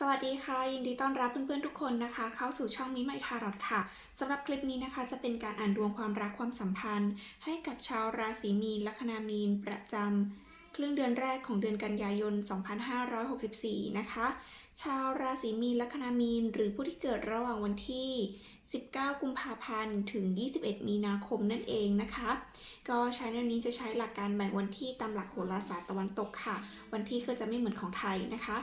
สวัสดีค่ะ ยินดีต้อนรับเพื่อนๆทุกคนนะคะ เข้าสู่ช่องมิไมทารอตค่ะสำหรับคลิปนี้นะคะ จะเป็นการอ่านดวงความรักความสัมพันธ์ ให้กับชาวราศีมีนลัคนามีน ประจำครึ่งเดือนแรกของเดือนกันยายน 2564 นะคะ ชาวราศีมีนลัคนามีน หรือผู้ที่เกิดระหว่างวันที่ 19 กุมภาพันธ์ ถึง 21 มีนาคมนั่นเองนะคะ ก็ใช้แนวนี้จะใช้หลักการแบ่งวันที่ตามหลักโหราศาสตร์ตะวันตกค่ะ วันที่ก็จะไม่เหมือนของไทยนะคะ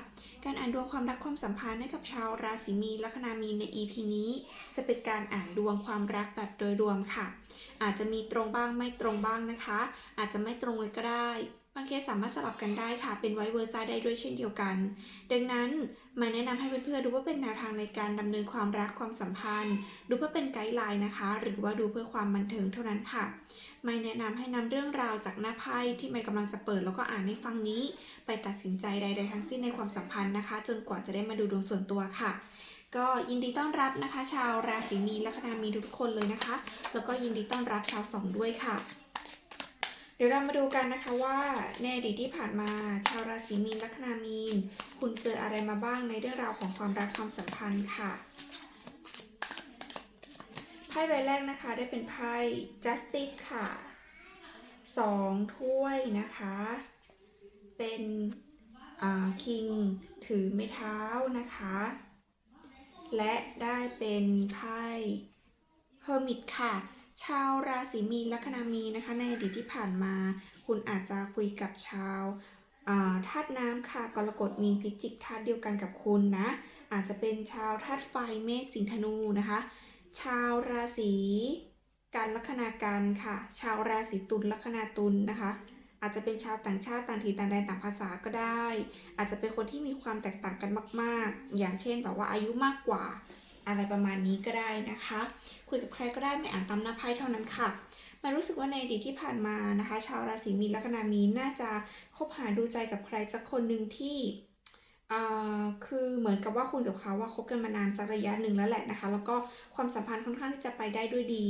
การอ่านดวงความรักความสัมพันธ์ให้กับชาวราศีมีนลัคนามีนใน EP นี้ จะเป็นการอ่านดวงความรักแบบโดยรวมค่ะ อาจจะมีตรงบ้างไม่ตรงบ้างนะคะ อาจจะไม่ตรงเลยก็ได้บางเคสสามารถสลับกันได้ค่ะ เป็นไวเวอร์ซ่าได้ด้วยเช่นเดียวกัน ดังนั้นมาแนะนำให้เพื่อนๆดูว่าเป็นแนวทางในการดำเนินความรักความสัมพันธ์ ดูเพื่อเป็นไกด์ไลน์นะคะ หรือว่าดูเพื่อความบันเทิงเท่านั้นค่ะ ไม่แนะนำให้นำเรื่องราวจากหน้าไพ่ที่ไม่กำลังจะเปิดแล้วก็อ่านให้ฟังนี้ ไปตัดสินใจใดๆทั้งสิ้นในความสัมพันธ์นะคะ จนกว่าจะได้มาดูดวงส่วนตัวค่ะก็ยินดีต้อนรับนะคะ ชาวราศีมีนลัคนามีทุกๆคนเลยนะคะ แล้วก็ยินดีต้อนรับชาวสองด้วยค่ะ เดี๋ยวเรามาดูกันนะคะว่าในอดีตที่ผ่านมา ชาวราศีมีนลัคนามีน คุณเจออะไรมาบ้างในเรื่องราวของความรักความสัมพันธ์ค่ะไพ่ใบแรกนะคะได้เป็นไพ่ justice ค่ะสองถ้วยนะคะ เป็นคิงถือไม้เท้านะคะ และได้เป็นไพ่ hermit ค่ะ ชาวราศีมีนลัคนามีนะคะ ในอดีตที่ผ่านมา คุณอาจจะคุยกับชาวาธาตุน้ำค่ะกรกฎมีนพิจิกธาตุเดียวกันกับคุณนะ อาจจะเป็นชาวธาตุไฟเมษสิงห์ธนูนะคะ ชาวราศีกันลัคนากันค่ะ ชาวราศีตุลลัคนาตุลนะคะ อาจจะเป็นชาวต่างชาติต่างถิ่นต่างแดนต่างภาษาก็ได้ อาจจะเป็นคนที่มีความแตกต่างกันมาก ๆ อย่างเช่นแบบว่าอายุมากกว่า อะไรประมาณนี้ก็ได้นะคะ คุยกับใครก็ได้ไม่อ่านตามหน้าไพ่เท่านั้นค่ะมารู้สึกว่าในอดีตที่ผ่านมานะคะ ชาวราศีมีนลัคนามีนน่าจะคบหาดูใจกับใครสักคนหนึ่งที่อ่าคือเหมือนกับว่าคุณกับเขาว่าคบกันมานานสักระยะหนึ่งแล้วแหละนะคะ แล้วก็ความสัมพันธ์ค่อนข้างที่จะไปได้ด้วยดี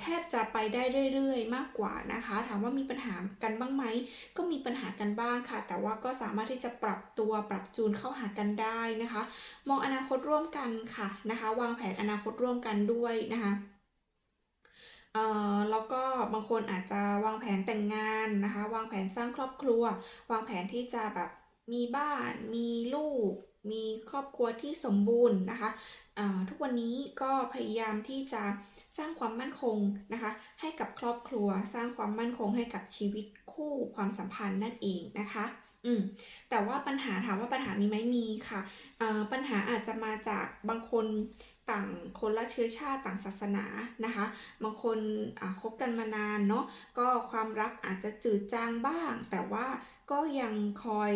แทบจะไปได้เรื่อยๆ มากกว่านะคะ ถามว่ามีปัญหากันบ้างไหม ก็มีปัญหากันบ้างค่ะ แต่ว่าก็สามารถที่จะปรับตัวปรับจูนเข้าหากันได้นะคะ มองอนาคตร่วมกันค่ะนะคะ วางแผนอนาคตร่วมกันด้วยนะคะเอ่อแล้วก็บางคนอาจจะวางแผนแต่งงานนะคะ วางแผนสร้างครอบครัว วางแผนที่จะแบบมีบ้านมีลูก มีครอบครัวที่สมบูรณ์นะคะอ่าทุกวันนี้ก็พยายามที่จะสร้างความมั่นคงนะคะ ให้กับครอบครัวสร้างความมั่นคงให้กับชีวิตคู่ความสัมพันธ์นั่นเองนะคะ อืมแต่ว่าปัญหาถามว่าปัญหามีไหมมีค่ะอ่อปัญหาอาจจะมาจากบางคนต่างคนละเชื้อชาติต่างศาสนานะคะ บางคนอ่าคบกันมานานเนาะก็ความรักอาจจะจืดจางบ้าง แต่ว่าก็ยังคอย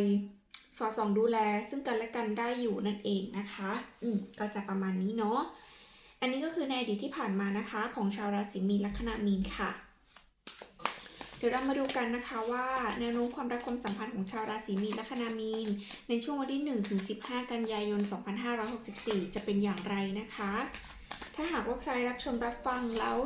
สอดส่องดูแลซึ่งกันและกันได้อยู่นั่นเองนะคะ อืมก็จะประมาณนี้เนาะ อันนี้ก็คือในอดีตที่ผ่านมานะคะของชาวราศีมีนลัคนามีนค่ะ เดี๋ยวเรามาดูกันนะคะว่าแนวโน้มความรักความสัมพันธ์ของชาวราศีมีนลัคนามีน ในช่วงวันที่1ถึง15 กันยายน 2564 จะเป็นอย่างไรนะคะ ถ้าหากว่าใครรับชมรับฟังแล้ว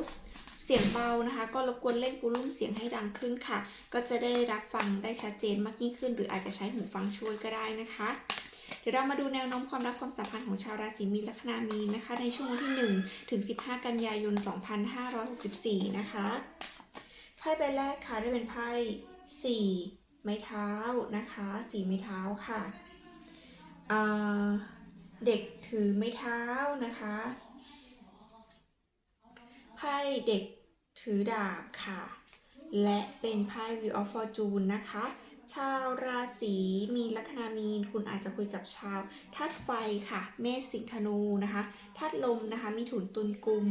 เสียงเบานะคะ ก็รบกวนเร่งปูรุ่มเสียงให้ดังขึ้นค่ะ ก็จะได้รับฟังได้ชัดเจนมากยิ่งขึ้น หรืออาจจะใช้หูฟังช่วยก็ได้นะคะ เดี๋ยวเรามาดูแนวโน้มความรักความสัมพันธ์ของชาวราศีมีนลัคนามีนนะคะ ในช่วงวันที่ 1 ถึง 15 กันยายน 2564 นะคะไพ่ใบแรกค่ะได้เป็นไพ่สี่ไม้เท้านะคะสี่ไม้เท้าค่ะเด็กถือไม้เท้านะคะ ไพ่เด็กถือดาบค่ะ และเป็นไพ่ Wheel of Fortune นะคะ ชาวราศีมีนลัคนามีน คุณอาจจะคุยกับชาวธาตุไฟค่ะ เมษสิงห์ธนูนะคะธาตุลมนะคะ มีถุนตุลกุม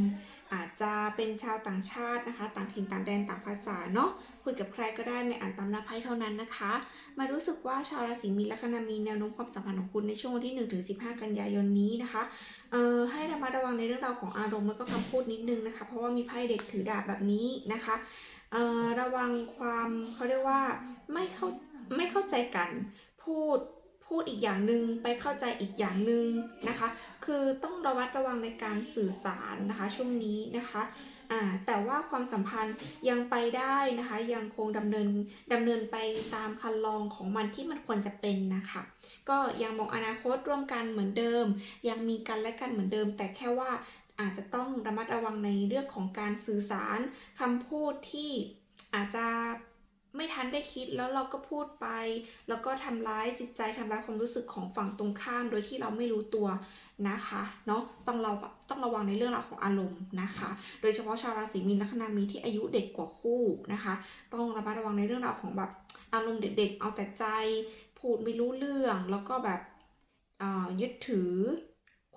อาจจะเป็นชาวต่างชาตินะคะ ต่างถิ่นต่างแดนต่างภาษาเนาะคุยกับใครก็ได้ไม่อ่านตามหน้าไพ่เท่านั้นนะคะ มารู้สึกว่าชาวราศีมีนลัคนามีนแนวโน้มความสัมพันธ์ของคุณในช่วงวันที่1ถึง15 กันยายนนี้นะคะเอ่อให้ระมัดระวังในเรื่องราวของอารมณ์แล้วก็คำพูดนิดนึงนะคะ เพราะว่ามีไพ่เด็กถือดาบแบบนี้นะคะเอ่อระวังความเขาเรียกว่าไม่เข้า ใจกัน พูดพูดอีกอย่างหนึ่งไปเข้าใจอีกอย่างหนึ่งนะคะ คือต้องระวัดระวังในการสื่อสารนะคะช่วงนี้นะคะอ่าแต่ว่าความสัมพันธ์ยังไปได้นะคะ ยังคงดำเนินดำเนินไปตามคันลองของมันที่มันควรจะเป็นนะคะ ก็ยังมองอนาคตร่วมกันเหมือนเดิม ยังมีกันและกันเหมือนเดิม แต่แค่ว่าอาจจะต้องระมัดระวังในเรื่องของการสื่อสารคำพูดที่อาจจะ ไม่ทันได้คิดแล้วเราก็พูดไป แล้วก็ทำร้ายจิตใจทำร้ายความรู้สึกของฝั่งตรงข้าม โดยที่เราไม่รู้ตัวนะคะเนาะต้องเราต้องระวังในเรื่องราวของอารมณ์นะคะ โดยเฉพาะชาวราศีมีนลัคนามีที่อายุเด็กกว่าคู่นะคะ ต้องระมัดระวังในเรื่องราวของแบบอารมณ์เด็กๆ เอาแต่ใจ พูดไม่รู้เรื่องแล้วก็แบบยึดถือ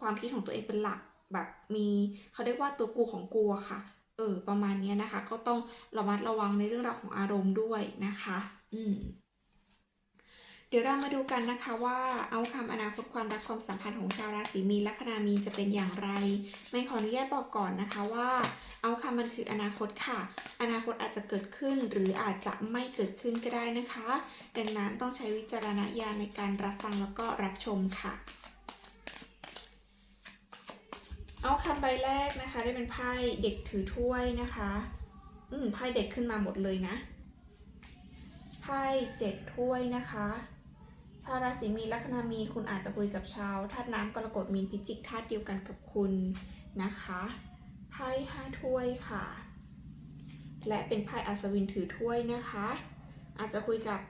ความคิดของตัวเองเป็นหลักแบบมีเขาเรียกว่าตัวกูของกูอะค่ะ เออประมาณนี้นะคะ ก็ต้องระมัดระวังในเรื่องราวของอารมณ์ด้วยนะคะ อืมเดี๋ยวเรามาดูกันนะคะว่าเอาคำอนาคตความรักความสัมพันธ์ของชาวราศีมีนลัคนามีนจะเป็นอย่างไร ไม่ขออนุญาตบอกก่อนนะคะว่าเอาคำมันคืออนาคตค่ะ อนาคตอาจจะเกิดขึ้นหรืออาจจะไม่เกิดขึ้นก็ได้นะคะ ดังนั้นต้องใช้วิจารณญาณในการรับฟังแล้วก็รับชมค่ะ เอาคำใบแรกนะคะ ได้เป็นไพ่เด็กถือถ้วยนะคะ อืมไพ่เด็กขึ้นมาหมดเลยนะ ไพ่เจ็ดถ้วยนะคะ ชาวราศีมีนลัคนามีนคุณอาจจะคุยกับชาวธาตุน้ำกรกฎมีนพิจิกธาตุเดียวกันกับคุณนะคะ ไพ่ห้าถ้วยค่ะ และเป็นไพ่อัศวินถือถ้วยนะคะ อาจจะคุยกับ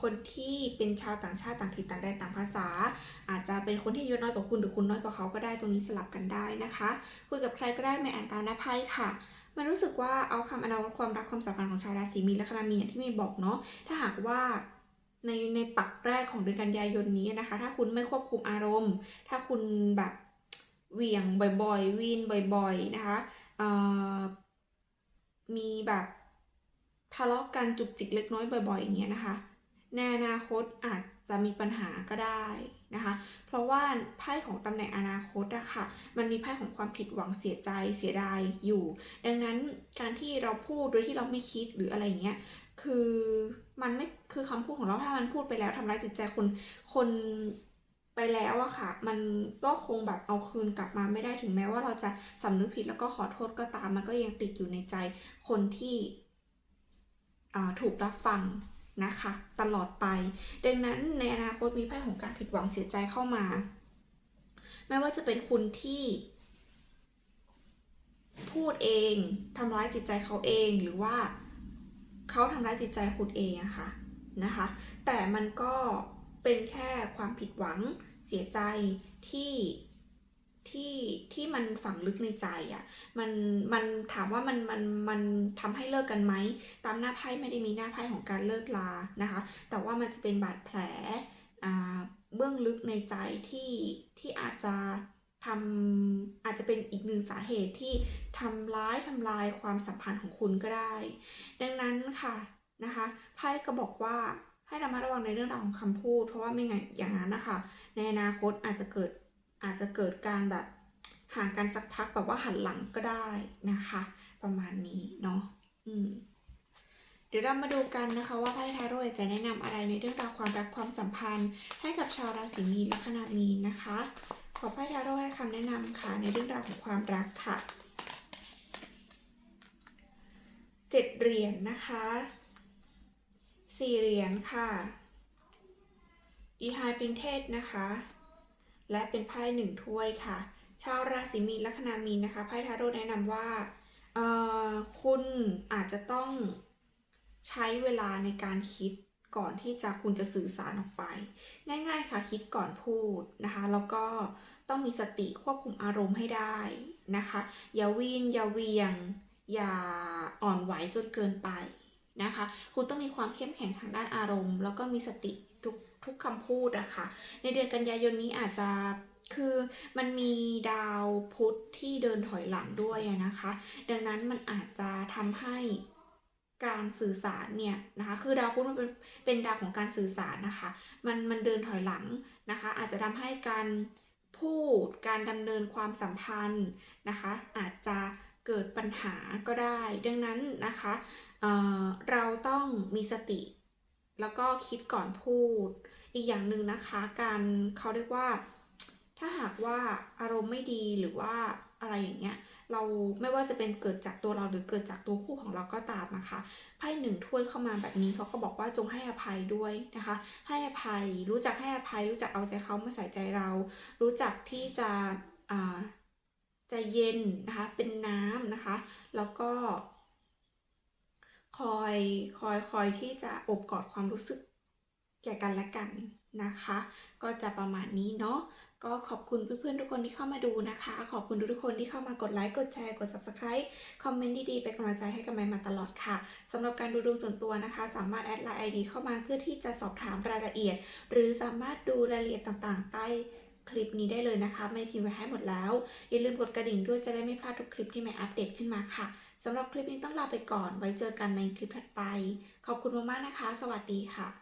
คนที่เป็นชาวต่างชาติต่างถิ่นต่างแดนต่างภาษา อาจจะเป็นคนที่อายุน้อยกว่าคุณหรือคุณน้อยกว่าเขาก็ได้ตรงนี้สลับกันได้นะคะคุยกับใครก็ได้ไม่อ่านตามหน้าไพ่ค่ะมันรู้สึกว่าเอาคำอนาคตความรักความสัมพันธ์ของชาวราศีมีนและคณามีนอย่างที่มย์บอกเนาะถ้าหากว่าในในปักแรกของเดือนกันยายนนี้นะคะ ถ้าคุณไม่ควบคุมอารมณ์ ถ้าคุณแบบเหวี่ยงบ่อยๆวีนบ่อย ๆนะคะมีแบบ ทะเลาะกันจุกจิกเล็กน้อยบ่อยๆอย่างเงี้ยนะคะ ในอนาคตอาจจะมีปัญหาก็ได้นะคะ เพราะว่าไพ่ของตำแหน่งอนาคตอะค่ะ มันมีไพ่ของความผิดหวังเสียใจเสียดายอยู่ ดังนั้นการที่เราพูดโดยที่เราไม่คิดหรืออะไรอย่างเงี้ย คือมันไม่คือคำพูดของเราถ้ามันพูดไปแล้วทำร้ายจิตใจคนคนไปแล้วอะค่ะ มันก็คงแบบเอาคืนกลับมาไม่ได้ถึงแม้ว่าเราจะสำนึกผิดแล้วก็ขอโทษก็ตาม มันก็ยังติดอยู่ในใจคนที่ ถูกรับฟังนะคะ ตลอดไป ดังนั้นในอนาคตมีไพ่ของการผิดหวังเสียใจเข้ามา ไม่ว่าจะเป็นคุณที่พูดเองทำร้ายจิตใจเขาเองหรือว่าเขาทำร้ายจิตใจคุณเองอะค่ะนะคะ แต่มันก็เป็นแค่ความผิดหวังเสียใจที่ ที่ที่มันฝังลึกในใจอะมันมันถามว่ามันมันมันทำให้เลิกกันไหมตามหน้าไพ่ไม่ได้มีหน้าไพ่ของการเลิกลานะคะ แต่ว่ามันจะเป็นบาดแผลอ่าเบื้องลึกในใจที่ที่อาจจะทำอาจจะเป็นอีกหนึ่งสาเหตุที่ทำร้ายทำลายความสัมพันธ์ของคุณก็ได้ ดังนั้นค่ะนะคะไพ่ก็บอกว่าให้ระมัดระวังในเรื่องราวของคำพูด เพราะว่าไม่งั้นอย่างนั้นนะคะ ในอนาคตอาจจะเกิด อาจจะเกิดการแบบห่างกันสักพักแบบว่าหันหลังก็ได้นะคะ ประมาณนี้เนาะอืมเดี๋ยวเรามาดูกันนะคะว่าไพ่ทาโร่จะแนะนำอะไรในเรื่องราวความรักความสัมพันธ์ ให้กับชาวราศีมีนลัคนามีนนะคะ ขอไพ่ทาโร่ให้คำแนะนำค่ะในเรื่องราวของความรักค่ะเจ็ดเหรียญนะคะสี่เหรียญค่ะดีไฮปรินเทสนะคะ และเป็นไพ่หนึ่งถ้วยค่ะ ชาวราศีมีนลัคนามีนนะคะไพ่ทาโร่แนะนำว่าเออคุณอาจจะต้องใช้เวลาในการคิดก่อนที่จะคุณจะสื่อสารออกไป ง่ายๆค่ะคิดก่อนพูดนะคะ แล้วก็ต้องมีสติควบคุมอารมณ์ให้ได้นะคะ อย่าวีนอย่าเวียง อย่าอ่อนไหวจนเกินไปนะคะ คุณต้องมีความเข้มแข็งทางด้านอารมณ์ แล้วก็มีสติ ทุกคำพูดอะค่ะ ในเดือนกันยายนนี้อาจจะคือมันมีดาวพุธที่เดินถอยหลังด้วยนะคะ ดังนั้นมันอาจจะทำให้การสื่อสารเนี่ยนะคะคือดาวพุธมันเป็นเป็นดาวของการสื่อสารนะคะมันมันเดินถอยหลังนะคะ อาจจะทำให้การพูดการดำเนินความสัมพันธ์นะคะ อาจจะเกิดปัญหาก็ได้ ดังนั้นนะคะเเราต้องมีสติ แล้วก็คิดก่อนพูด อีกอย่างหนึ่งนะคะ การเขาเรียกว่า ถ้าหากว่าอารมณ์ไม่ดีหรือว่าอะไรอย่างเงี้ยเราไม่ว่าจะเป็นเกิดจากตัวเราหรือเกิดจากตัวคู่ของเราก็ตามนะคะไพ่หนึ่งถ้วยเข้ามาแบบนี้เขาก็บอกว่าจงให้อภัยด้วยนะคะ ให้อภัยรู้จักให้อภัย รู้จักเอาใจเขามาใส่ใจเรา รู้จักที่จะอ่าใจเย็นนะคะเป็นน้ำนะคะ แล้วก็ คอยคอยคอยที่จะอบกอดความรู้สึก แก่กันและกันนะคะ ก็จะประมาณนี้เนาะก็ขอบคุณเพื่อนๆทุกคนที่เข้ามาดูนะคะ ขอบคุณทุกๆคนที่เข้ามากดไลค์กดแชร์กด subscribe คอมเมนต์ดีๆเป็นกำลังใจให้กับไมค์มาตลอดค่ะสำหรับการดูดวงส่วนตัวนะคะ สามารถแอดไลน์ ID เข้ามาเพื่อที่จะสอบถามรายละเอียด หรือสามารถดูรายละเอียดต่างๆ ใต้คลิปนี้ได้เลยนะคะ ไม่พิมพ์ไว้ให้หมดแล้ว อย่าลืมกดกระดิ่งด้วยจะได้ไม่พลาดทุกคลิปที่ไม่อัปเดตขึ้นมาค่ะสำหรับคลิปนี้ต้องลาไปก่อน ไว้เจอกันในคลิปถัดไป ขอบคุณมากๆนะคะ สวัสดีค่ะ